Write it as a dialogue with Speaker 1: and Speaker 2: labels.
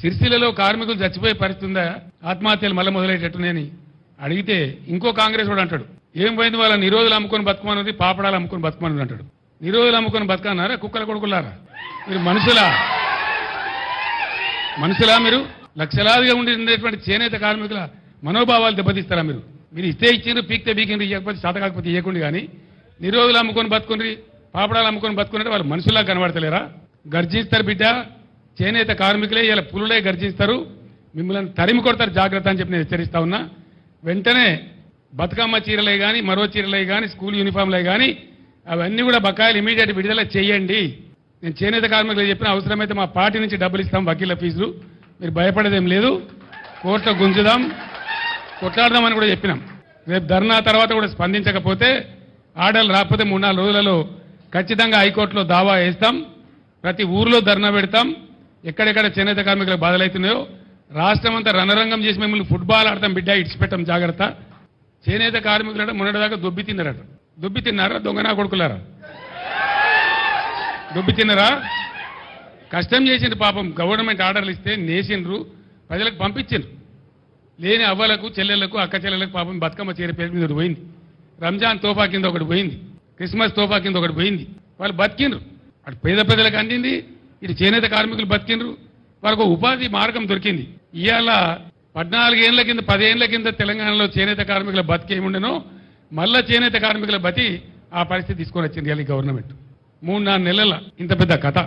Speaker 1: సిరిసిల్లలో కార్మికులు చచ్చిపోయే పరిస్థితి ఉందా? ఆత్మహత్యలు మళ్ళీ మొదలయ్యేటట్టునని అడిగితే ఇంకో కాంగ్రెస్ కూడా అంటాడు. ఏం పోయింది వాళ్ళ నిరోధులు అమ్ముకొని బతుకమన్నది పాపడాలు అమ్ముకొని బతుకమన్నది అంటాడు. నిరోధులు అమ్ముకొని బతకన్నారా? కుక్కల కొడుకులారా? మీరు మనుషులా? మనుషులా మీరు? లక్షలాదిగా ఉండి ఉండేటువంటి చేనేత కార్మికుల మనోభావాలు దెబ్బతీస్తారా మీరు? మీరు ఇస్తే ఇచ్చిండ్రు పీక్తే బీకిండ్రు ఇవ్వకపోతే చేతకాకపోతే ఇవ్వకుండా కానీ నిరోధులు అమ్ముకొని బతుకుండ్రి పాపడాలు అమ్ముకొని బతుకున్నట్టు వాళ్ళు మనుషులా కనబడతలేరా? గర్జిస్తారు బిడ్డ చేనేత కార్మికులే ఇలా పులులే గర్జిస్తారు. మిమ్మల్ని తరిమి కొడతారు జాగ్రత్త అని చెప్పి నేను హెచ్చరిస్తా ఉన్నా. వెంటనే బతుకమ్మ చీరలే కానీ మరో చీరలే కానీ స్కూల్ యూనిఫామ్లే కానీ అవన్నీ కూడా బకాయిలు ఇమీడియట్ విడుదల చేయండి. నేను చేనేత కార్మికులు చెప్పిన అవసరమైతే మా పార్టీ నుంచి డబ్బులు ఇస్తాం వకీల ఫీజులు. మీరు భయపడేదేం లేదు. కోర్టులో గుంజుదాం. కొట్లాడదామని కూడా చెప్పినాం. రేపు ధర్నా తర్వాత కూడా స్పందించకపోతే ఆర్డర్లు రాకపోతే మూడు నాలుగు రోజులలో ఖచ్చితంగా హైకోర్టులో దావా వేస్తాం. ప్రతి ఊర్లో ధర్నా పెడతాం. ఎక్కడెక్కడ చేనేత కార్మికులకు బాధలవుతున్నాయో రాష్ట్రం అంతా రణరంగం చేసి మిమ్మల్ని ఫుట్బాల్ ఆడతాం బిడ్డ ఇడిచిపెట్టాం జాగ్రత్త. చేనేత కార్మికులట మొన్నటిదాకా దొబ్బి తిన్నారట. దొబ్బి తిన్నారా? దొంగనా కొడుకులారా? దొబ్బి తిన్నారా? కష్టం చేసిండ్రు పాపం. గవర్నమెంట్ ఆర్డర్లు ఇస్తే నేసిండ్రు. ప్రజలకు పంపించిండ్రు. లేని అవ్వలకు చెల్లెళ్ళకు అక్క చెల్లెలకు పాపం బతుకమ్మ చీర పేరు మీద ఒకటి పోయింది. రంజాన్ తోఫా కింద ఒకటి పోయింది. క్రిస్మస్ తోఫా కింద ఒకటి పోయింది. వాళ్ళు బతికిండ్రు. అటు పేద ప్రజలకు అందింది ఇటు చేనేత కార్మికులు బతికిండ్రు. వారికి ఉపాధి మార్గం దొరికింది. ఇవాళ పద్నాలుగేళ్ళ కింద పదేళ్ళ కింద తెలంగాణలో చేనేత కార్మికుల బతికేముండెనో మళ్ళా చేనేత కార్మికుల బతి ఆ పరిస్థితి తీసుకొని వచ్చింది ఇవాళ ఈ గవర్నమెంట్. మూడు నాలుగు నెలల ఇంత పెద్ద కథ.